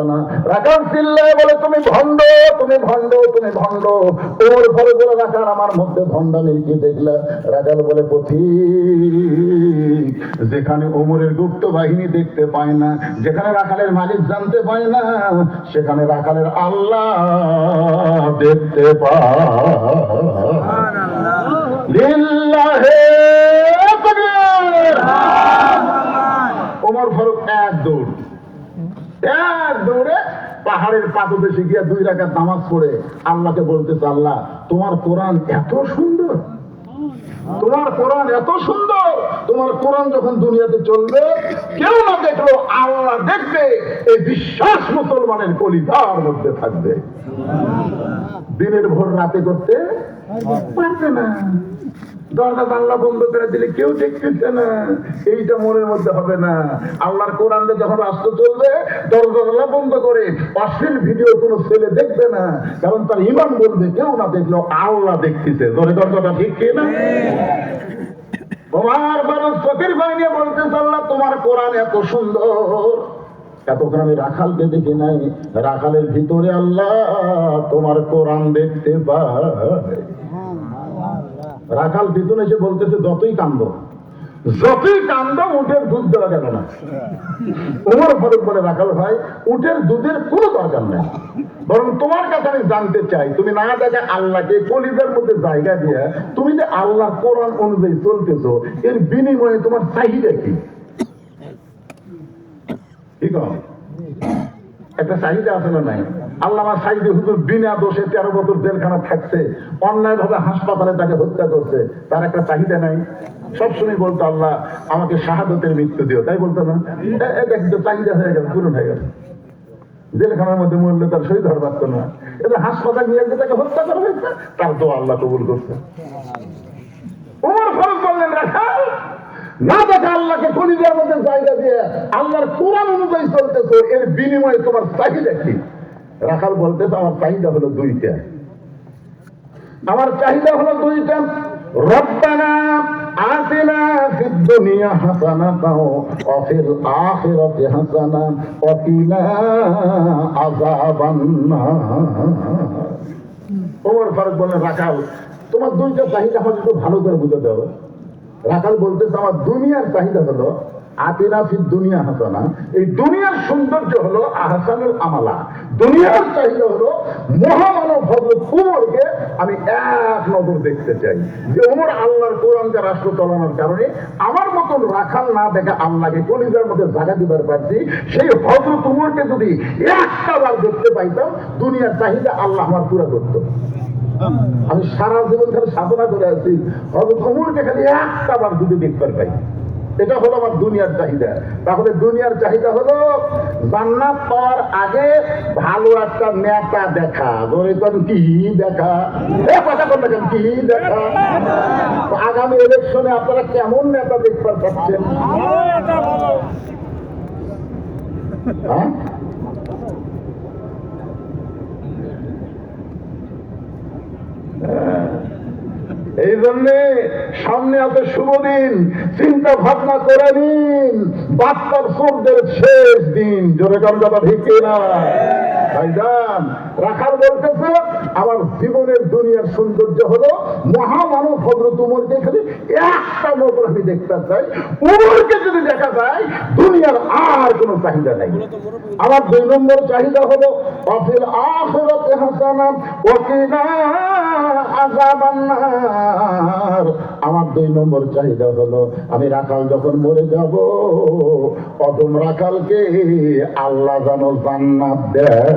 হবে না। রাখাল চিল্লায় বলে তুমি ভণ্ড তুমি ভণ্ড তুমি ভণ্ড। ওর পরে বলে রাখাল আমার মধ্যে ভণ্ডামির কি দেখলে। রাখাল বলে পথিক যেখানে ওমরের গুপ্ত বাহিনী দেখতে পায় না যেখানে রাখালের মালিক জানতে পায় না সেখানে রাখালের আল্লাহ দেখতে পায়। লিল্লাহে। ওমর ফারুক এক দৌড়। এক দৌড়ে পাহাড়ের পাদদেশে গিয়ে দুই রাখা নামাজ পড়ে আল্লাহকে বলতেছে, আল্লাহ, তোমার কোরআন এত সুন্দর। তোমার কোরআন এত সুন্দর। তোমার কোরআন যখন দুনিয়াতে চলবে, কেউ না দেখল, আল্লাহ দেখবে, এই বিশ্বাস মুসলমানের কলিতার মধ্যে থাকবে। দিনের ভোর রাতে করতে পারবে না। দরজা জানলা বন্ধ করে দিলে কেউ দেখতেছে না। এইটা মনের মধ্যে হবে না। আল্লাহর কোরআনে যখন রাষ্ট্র চলবে, দরজা জানলা বন্ধ করে অশ্লীল ভিডিও কোনো ছেলে দেখবে না। কারণ তার ইমান বলবে, কেউ না দেখল আল্লাহ দেখতেছে। ধরে দরজাটা ঠিক কি না? তোমার মানুষ চোখের বাহিনী বলতে আল্লাহ তোমার কোরআন এত সুন্দর। এতক্ষণ আমি রাখালকে দেখি নাই। রাখালের ভিতরে আল্লাহ তোমার কোরআন দেখতে পাই রাখাল পিছনে এসে বলতেছে, যতই কান্দ। যতই কান্দ উঠের দুধ দেওয়া গেল না। তোমার ফারুক বলে, রাখাল ভাই উঠের দুধের কোনো দরকার নেই। বরং তোমার কাছে আমি জানতে চাই, তুমি না দেখে আল্লাহকে কলিজার মধ্যে জায়গা দিয়ে তুমি যে আল্লাহ কোরআন অনুযায়ী চলতেছো, এর বিনিময়ে তোমার চাহিদা কি? ঠিক আছে? একটা চাহিদা আছে না নাই? আল্লাহ আমার সাইদে হুজুর বিনা দোষে তেরো বছর জেলখানা থাকছে অন্যায় ভাবে হাসপাতালে তাকে হত্যা করছে, তার একটা চাহিদা নাই। সবসময় বলতো, আল্লাহ, আমাকে শাহাদতের মৃত্যু দিও। তাই বলতো না? চাহিদা হয়ে গেল, পূরণ হয়ে গেল। জেলখানার মধ্যে মরলে তার শহীদ হওয়ার পারতো না। এটা হাসপাতাল নিয়ে গিয়ে তাকে হত্যা করা হয়েছে, তার তো আল্লাহ কবুল করছে। ওমর ফারুক বললেন রাখাল না দেখা আল্লাহকে কলিজার মধ্যে জায়গা দিয়ে আল্লাহর কোরআন অনুযায়ী চলতেছো, এর বিনিময়ে তোমার চাহিদা কি? রাখাল বলতেছে, আমার চাহিদা হলো দুইটা। আমার চাহিদা হলো দুইটা। রব্বানা রাখাল, তোমার দুইটা চাহিদা আমাকে একটু ভালো করে বুঝাতে হবে। রাখাল বলতেছে, আমার দুনিয়ার চাহিদা হলো আতেরা দুনিয়া এই দুনিয়ার সৌন্দর্য হলো আহসানুল দুনিয়ার চাহিদা হলো মহামানব হজরত কুমরকে আমি এক নজর দেখতে চাই। যে ওমর আল্লাহর কোরআনকে রাষ্ট্র চালানোর কারণে আমার মতন রাখাল না দেখে আল্লাহকে কলিজার মধ্যে জায়গা দিবার পারছি, সেই হজরত উমরকে যদি একটা বার দেখতে পাইতাম, দুনিয়ার চাহিদা আল্লাহ আমার পুরা করতো। আমি সারা জীবন খালি সাধনা করে আছি। কমলকে খালি একটা বার যদি দেখতে পাই এটা হলো আমার দুনিয়ার চাহিদা। তাহলে দুনিয়ার চাহিদা হলো জান্নাত পাওয়ার আগে ভালো একটা নেতা দেখা। ধরে তো কি দেখা? এ কথা বলতে কেন কি দেখা? আগামী ইলেকশনে আপনারা কেমন নেতা দেখতে পাচ্ছেন হ্যাঁ? এই জন্যে সামনে আছে শুভ দিন চিন্তা ভাবনা করে নিন বাচ্চার সূর্যের শেষ দিন। জোরে কর্মটা ঠিক না? রাখাল বলতেছে, আমার জীবনের দুনিয়ার সৌন্দর্য হলো মহামানব হজরত উমরকে খালি একটা আমি দেখতে চাই উমরকে যদি দেখা যায় দুনিয়ার আর কোনো চাহিদা নাই। আমার দুই নম্বর চাহিদা হলো অফিল আখিরাতে হাসানা ওয়া কিনা আযাবান নার আমার দুই নম্বর চাহিদা হলো আমি রাখাল যখন মরে যাব প্রথম রাখালকে আল্লাহ যেন জান্নাত দেয়।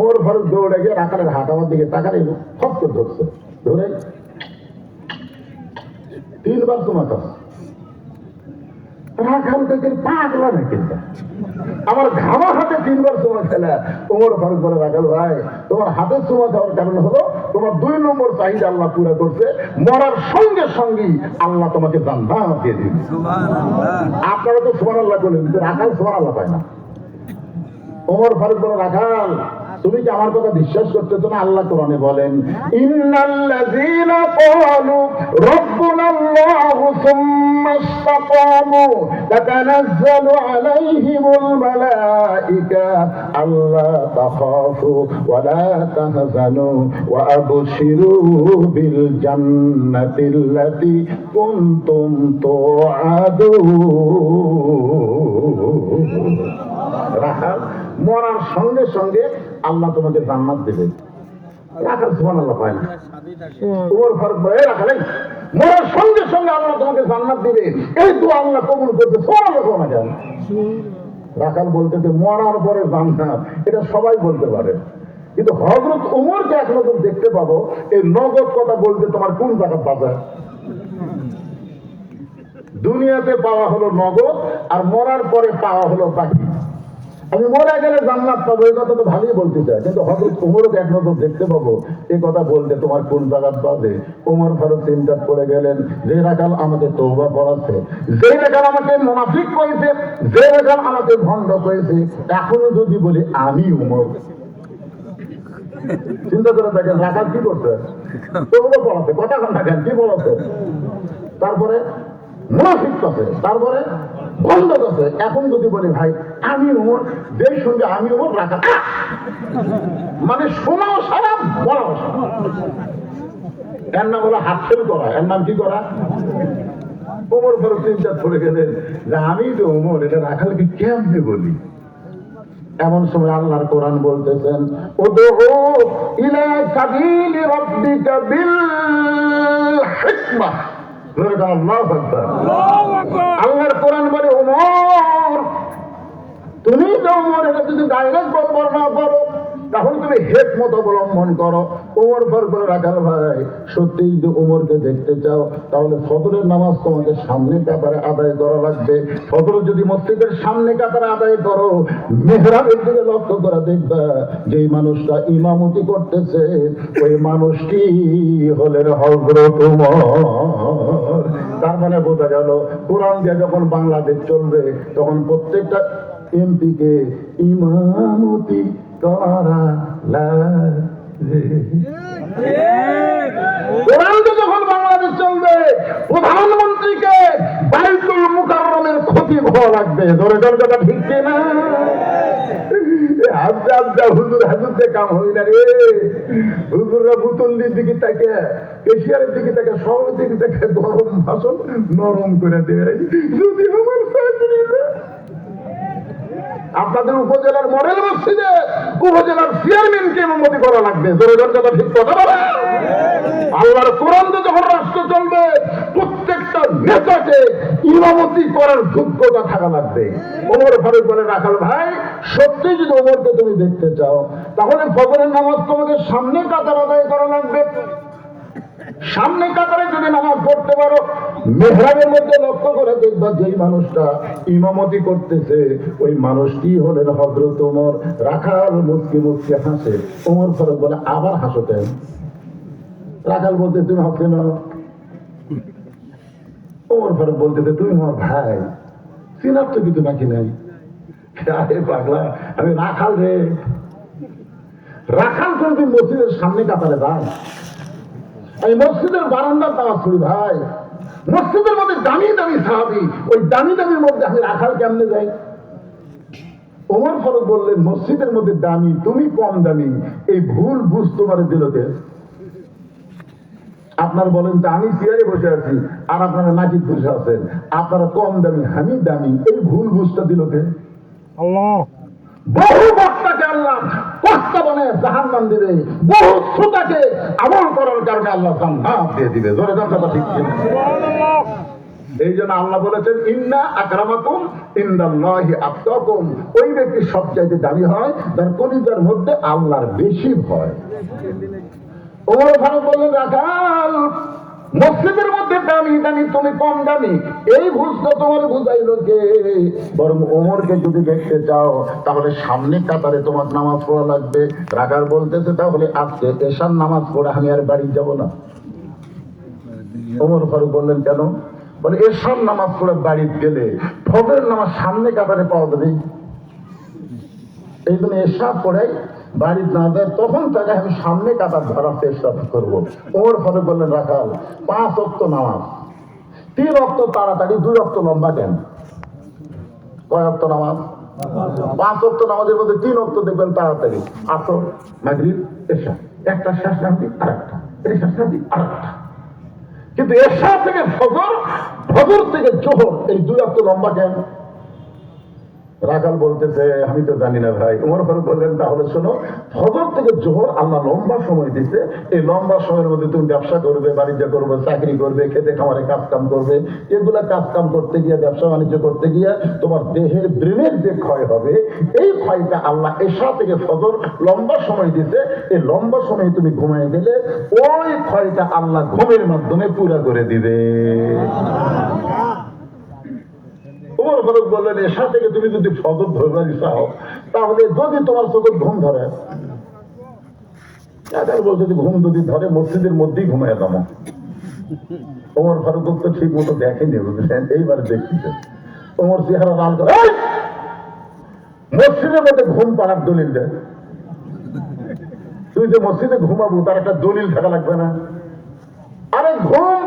ওর ফারুক দৌড়ে গিয়ে রাখালের হাত আমার দিকে তাকালে ফট করে ধরছে। ধরে তিনবার তোমার কাছে থেকে পাগলা না আমার ঘামা হাতে তিনবার সময় খেলা তোমার ফারুক বলে রাখাল ভাই তোমার হাতে সময় খাওয়ার কারণ হলো তোমার দুই নম্বর চাহিদা আল্লাহ পুরা করছে মরার সঙ্গে সঙ্গেই আল্লাহ তোমাকে জান্নাত দিয়ে দিবে আপনারা তো সোমান আল্লাহ কিন্তু রাখাল সোমান আল্লাহ পায় না? ওমর ফারুক বলে রাখাল তুমি কি আমার কথা বিশ্বাস করতেছো না? আল্লাহ কোরআনে বলেন হ্যাঁ। ইন্নাল্লাযীনা ক্বালু রাব্বুনাল্লাহু সুম্মা ইসতাকামু আলাইহিমুল মালাঈকা তাখাফু ওয়া লা তাহজানু ওয়া আবশিরু বিল কুনতুম মরার সঙ্গে সঙ্গে আল্লাহ তোমাকে জান্নাত দেবে। দেখতে পাবো, এই নগদ কথা বলতে তোমার কোন জায়গা বাজার? দুনিয়াতে পাওয়া হলো নগদ, আর মরার পরে পাওয়া হলো বাকি আমি মরে গেলে জান্নাত পাবো, এই কথা তো ভালোই বলতে চাই কিন্তু হজরত উমরকে এক নজর দেখতে পাবো, এই কথা বলতে তোমার কোন জায়গার বাজে? উমর ফারুক চিন্তা করে গেলেন, যে রাখাল আমাকে তৌবা পড়াচ্ছে যে রাখাল আমাকে মুনাফিক করেছে, যে রাখাল আমাকে ভণ্ড করেছে, এখনও যদি বলি আমি উমর। চিন্তা করে দেখেন, রাখাল কি করছে? তৌবা পড়াচ্ছে কথা কন কি পড়াচ্ছে তারপরে মুনাফিক আছে তারপরে বন্ধ আছে এখন যদি বলি, ভাই, আমি উমর, দেশ সঙ্গে আমি উমর, রাখা মানে শোনাও সারা বলাও এর নাম হলো হাতছড়ি করা এর নাম কি করা উমর ফেরত চিন্তা করে গেলেন। যে আমি তো উমর, এটা রাখালকে কেমনে বলি? এমন সময় আল্লাহর কোরআন বলতেছেন ইলা সাবিলি রাব্বিকা বিল হিকমাহ আল্লাহর কোরআন বলে উমর তুমি তো উমরের যদি ডাইরেক্ট বর্ণনা করো তাহলে তুমি হেক মত অবলম্বন করো। ওমর পর করে রাখাল ভাই, সত্যি যদি ওমরকে দেখতে চাও, তাহলে ফজরের নামাজ তোমাকে সামনে কাতারে আদায় করা লাগবে। ফজর যদি মসজিদের সামনে কাতারে আদায় করো, মেহরাবের দিকে লক্ষ্য করে দেখবা, যেই মানুষটা ইমামতি করতেছে, ওই মানুষটি হলেন হজরত উমর। তার মানে বোঝা গেল, কোরআন দিয়ে যখন বাংলাদেশ চলবে, তখন প্রত্যেকটা এমপিকে ইমামতি করা লাগবে কোরআন দিয়ে যখন বাংলাদেশ চলবে প্রধানমন্ত্রীকে বাইতুল মুকাররমের ক্ষতি কথা ঠিক না। হাজা হাজা হুজুর কাম হই না রে। দিকে তাকে কেশিয়ারের দিকে তাকে দিকে তাকে ভাষণ নরম করে দেয় যদি আমার আপনাদের উপজেলার মডেল মসজিদে উপজেলার চেয়ারম্যানকে অনুমতি করা লাগবে। জোরে জোরে ঠিক কথা বলে। আল্লাহর কোরআন যখন রাষ্ট্র চলবে প্রত্যেকটা নেতাকে ইমামতি করার যোগ্যতা থাকা লাগবে। ওমর ফারুক বলে, রাখাল ভাই, সত্যি যদি ওমরকে তুমি দেখতে চাও, তাহলে ফজরের নামাজ তোমাকে সামনে কাতার আদায় করা লাগবে। সামনে কাতারে যদি নামাজ পড়তে পারো, মেহরাবের মধ্যে লক্ষ্য করে দেখবা যেই মানুষটা ইমামতি করতেছে, ওই মানুষটি হলেন হজরত ওমর। রাখাল মুসকি মুসকি হাসে। ওমর ফরক বলে, আবার হাসো কেন? রাখাল বলতে, তুমি হাসে না ওমর ফরক বলতেছে, তুমি আমার ভাই। চিনার তো কিছু বাকি নাই। পাগলা, আমি রাখাল রে। রাখাল কিন্তু মসজিদের সামনে কাতারে যায়? এই মসজিদের বারান্দার দাওয়া ছুড়ি ভাই, মসজিদের মধ্যে দামি দামি সাহাবি, ওই দামি দামির মধ্যে আমি রাখাল কেমনে যাই? ওমর ফারুক বললেন, মসজিদের মধ্যে দামি, তুমি কম দামি। এই ভুল বুঝ তোমার দিল কে আপনার বলেন যে আমি চেয়ারে বসে আছি আর আপনারা নাজিদ বসে আছেন। আপনারা কম দামি আমি দামি এই ভুল বুঝটা দিল কে? বহু বক্তাকে আল্লাহ কষ্ট বনে জাহান নাম দিবে বহু শ্রোতাকে আমল করার কারণে আল্লাহ জান্নাত দিয়ে দিবে। জোরে কথা ঠিক এই জন্য আল্লাহ বলেছেন ইন্না আকরামাকুম ইন্দাল্লাহি আতকাকুম ওই ব্যক্তি সবচাইতে দামি হয় তার কলিজার মধ্যে আল্লাহর বেশি ভয়। ওমর ফারুক বললেন রাখাল মসজিদের মধ্যে দামি দামি, তুমি কম দামি। এই বুঝতে তোমার বুঝাইল কে? বরং ওমরকে যদি দেখতে চাও, তাহলে সামনে কাতারে তোমার নামাজ পড়া লাগবে। রাখাল বলতেছে, তাহলে আজকে এশার নামাজ পড়ে, আমি আর বাড়ি যাব না। ওমর ফারুক বললেন, কেন? বলে এসব নামাজ পড়ে বাড়িতে গেলে ফজরের নামাজ সামনে কাতারে পাওয়া যাবে। এই জন্য এসব পড়ে বাড়ি না যায় তখন তাকে আমি সামনে কাতার ধরার চেষ্টা করব। ওমর ফারুক বললেন, রাখাল, পাঁচ অক্ত নামাজ। তিন অক্ত তাড়াতাড়ি, দুই অক্ত লম্বা কেন? কয় অক্ত নামাজ? পাঁচ অক্ত নামাজের মধ্যে তিন অক্ত দেখবেন তাড়াতাড়ি। আসর, মাগরিব এসা একটা শেষ নামটি আর একটা নামটি আর একটা কিন্তু এসা থেকে ফজর ফজর থেকে জোহর, এই দুই অক্ত লম্বা কেন? রাখাল বলতেছে, আমি তো জানি না ভাই। উমর ফারুক বললেন, তাহলে শোনো ফজর থেকে জোহর আল্লাহ লম্বা সময় দিতে এই লম্বা সময়ের মধ্যে তুমি ব্যবসা করবে, বাণিজ্য করবে, চাকরি করবে, খেতে খামারে কাজ কাম করবে। এগুলা কাজ কাম করতে গিয়ে, ব্যবসা বাণিজ্য করতে গিয়ে তোমার দেহের ব্রেনের যে ক্ষয় হবে, এই ক্ষয়টা আল্লাহ এসা থেকে ফজর লম্বা সময় দিতে এই লম্বা সময় তুমি ঘুমায় গেলে ওই ক্ষয়টা আল্লাহ ঘুমের মাধ্যমে পুরা করে দিবে। ফারুক বললেন এসা থেকে তুমি যদি ফজর ধরবার চাও তাহলে যদি তোমার চোখের ঘুম ধরে। বলছে যে, ঘুম যদি ধরে, মসজিদের মধ্যেই ঘুমায় যাব। ওমর ফারুক তো ঠিক মতো দেখেনি বুঝলেন এইবার দেখতেছে ওমর চেহারা লাল করে মসজিদের মধ্যে ঘুম পাড়ার দলিল দেয় তুই যে মসজিদে ঘুমাবো, তার একটা দলিল থাকা লাগবে না। আরে ঘুম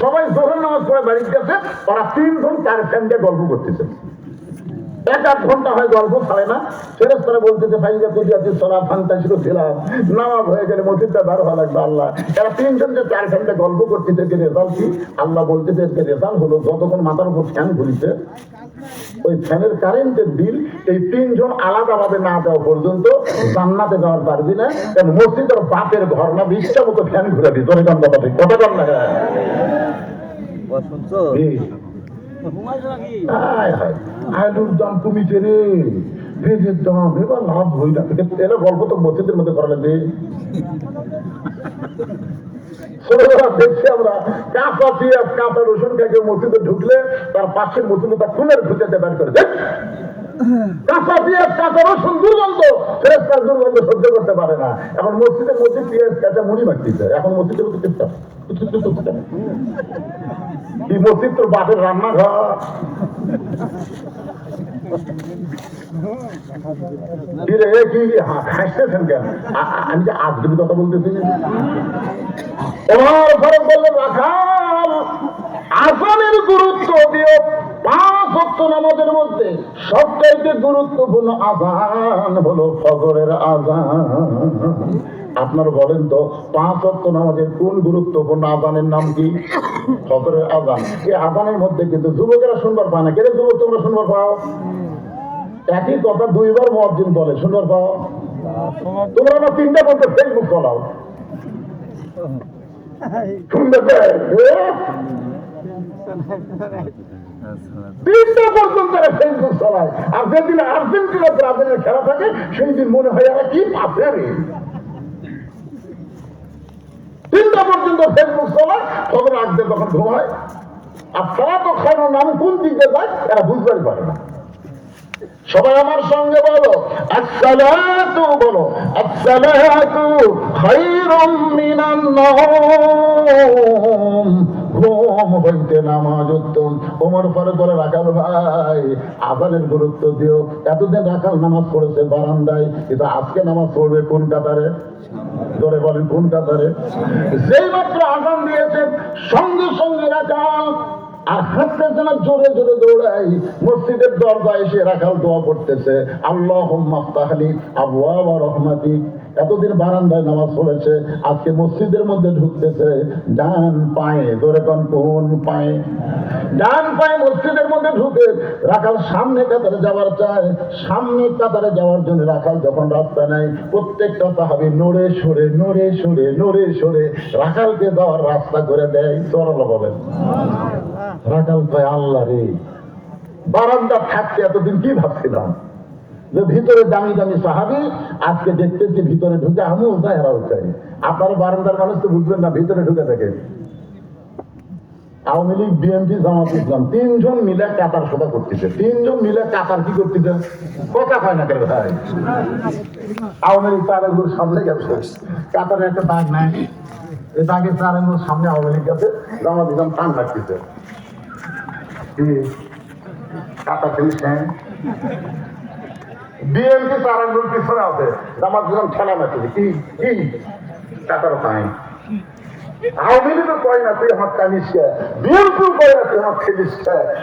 সবাই জোহর নামাজ পড়ে বাড়িতে গেছে ওরা তিনজন চার ফ্যান গল্প করতেছে। এক আধ ঘণ্টা হয় গল্প ছাড়ে না বলতেছে ফাইজা তুই আছিস সলা ফান্তাসি ছিলাম নামাজ হয়ে গেলে মসজিদটা বার হওয়া লাগবে আল্লাহ। এরা তিনজন যে চার ঘণ্টা গল্প করতেছে যে রেজাল্ট কি? আল্লাহ বলতেছে যে রেজাল্ট হলো যতক্ষণ মাথার উপর ফ্যান ঘুরিছে ওই ফ্যানের কারেন্টের বিল এই তিনজন আলাদাভাবে না দেওয়া পর্যন্ত জান্নাতে যাওয়ার পারবি না কারণ মসজিদের বাপের ঘর না বিশটা মতো ফ্যান ঘুরে দিত অনেক কথা ঠিক কথা না। শুনছো? আলুর দাম দাম, এবার লাভ হই না। গল্প তো মসজিদের মধ্যে করা লাগবে। মসজিদে ঢুকলে তার পাশের মসজিদে তার খুঁজেতে বের করে দুর্গন্ধ তার সহ্য করতে পারে না। এখন মধ্যে পেঁয়াজ কাঁচা মুড়ি মাখতেছে এখন মসজিদের মধ্যে কি রান্নাঘর গুরুত্ব পাঁচ নামাজের মধ্যে সবচাইতে গুরুত্বপূর্ণ আজান হলো ফজরের আজান আপনারা বলেন তো, পাঁচ ভক্ত নামাজের কোন গুরুত্বপূর্ণ আজানের নাম কি? ফজরের আজান। এই আজানের মধ্যে কিন্তু যুবকেরা শুনবার পায় না। কেন যুবক, তোমরা শুনবার পাও? একই কথা দুইবার মহাজিন বলে, শুনবার পাও? তোমরা না তিনটা বলতে ফেসবুক চলাও শুনতে? তিনটা আর যেদিন আর্জেন্টিনা, ব্রাজিলের খেলা থাকে, সেই দিন মনে হয় এরা কি পাবে পর্যন্ত ফেসবুক চলায় তখন তখন ঘুমায়। আর তারা তো কোন দিকে তারা বুঝতে পারে না। সবাই আমার সঙ্গে বলো, আসসালাতু বলো, আসসালাতু খায়রুম মিনান ঘুম হইতে নামাজ উত্তম। ওমর ফারুক বলে, রাখাল ভাই, আজানের গুরুত্ব দিও। এতদিন রাখাল নামাজ পড়েছে বারান্দায়, কিন্তু আজকে নামাজ পড়বে কোন কাতারে? জোরে বলেন, কোন কাতারে? যেই মাত্র আজান দিয়েছেন সঙ্গে সঙ্গে রাখাল মসজিদের এতদিন বারান্দায় নামাজ পড়েছে, আজকে মসজিদের মধ্যে ঢুকতেছে, ডান পায়ে ধরে কোন পায়ে? ডান পায়ে মসজিদের মধ্যে ঢুকে রাখাল সামনে কাতারে যাওয়ার চায়, সামনে কাতারে যাওয়ার জন্য রাখাল যখন রাস্তা নেয়, প্রত্যেকটা সাহাবি নড়ে সরে নড়ে সরে নড়ে সরে রাখালকে যাওয়ার রাস্তা করে দেয়। সরল বলেন। আল্লাহ রে। বারান্দা থাকতে এতদিন কি ভাবছিলাম? যে ভিতরে দামি দামি সাহাবি, আজকে দেখতেছি ভিতরে ঢুকে আমিও চাই বারান্দার মানুষ তো বুঝবেন না, ভিতরে ঢুকে থাকে। আওয়ামী লীগ, বিএনপি, জামাত, ইসলাম, তিনজন মিলে কাতার সভা করতেছে। তিনজন মিলে কাতার কি করতেছে? কথা হয় না কেন ভাই? আওয়ামী লীগ তারেগুর সামনে গেছে। কাতারে একটা দাগ নাই। এই দাগের তারেগুর সামনে আওয়ামী লীগ গেছে। জামাত, ইসলাম টান রাখতেছে কি কাতার জিনিস নেই বিএনপি পিছনে আছে মারতেছে কি কি পাই আওয়ামী আমার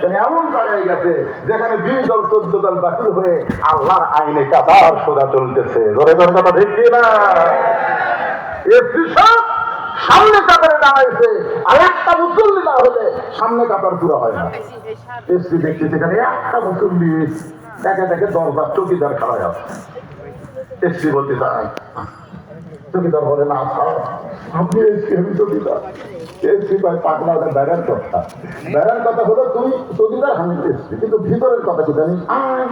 মানে এমন জায়গায় গেছে, যেখানে দুই দল, চোদ্দ দল বাতিল হয়ে আল্লাহর আইনে কাদার সোজা চলতেছে। ধরে ধরে কথা না। এসপি সব সামনে কাতারে দাঁড়াইছে আর একটা মুসল্লি না হলে সামনে কাতার পুরো হয় না। এসপি দেখছি, সেখানে একটা মুসল্লি দেখে দেখে দরবার চৌকিদার খাওয়া আছে। এসপি বলতে চাই, চৌকিদার বলে, না আপনি এসপি আমি চৌকিদার। এসপি ভাই পাগলা বেড়ার কথা। বেড়ার কথা হলো তুই চৌকিদার আমি এসপি কিন্তু ভিতরের কথা কি আয়।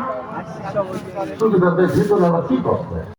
চৌকিদারদের ভিতরে কি করছে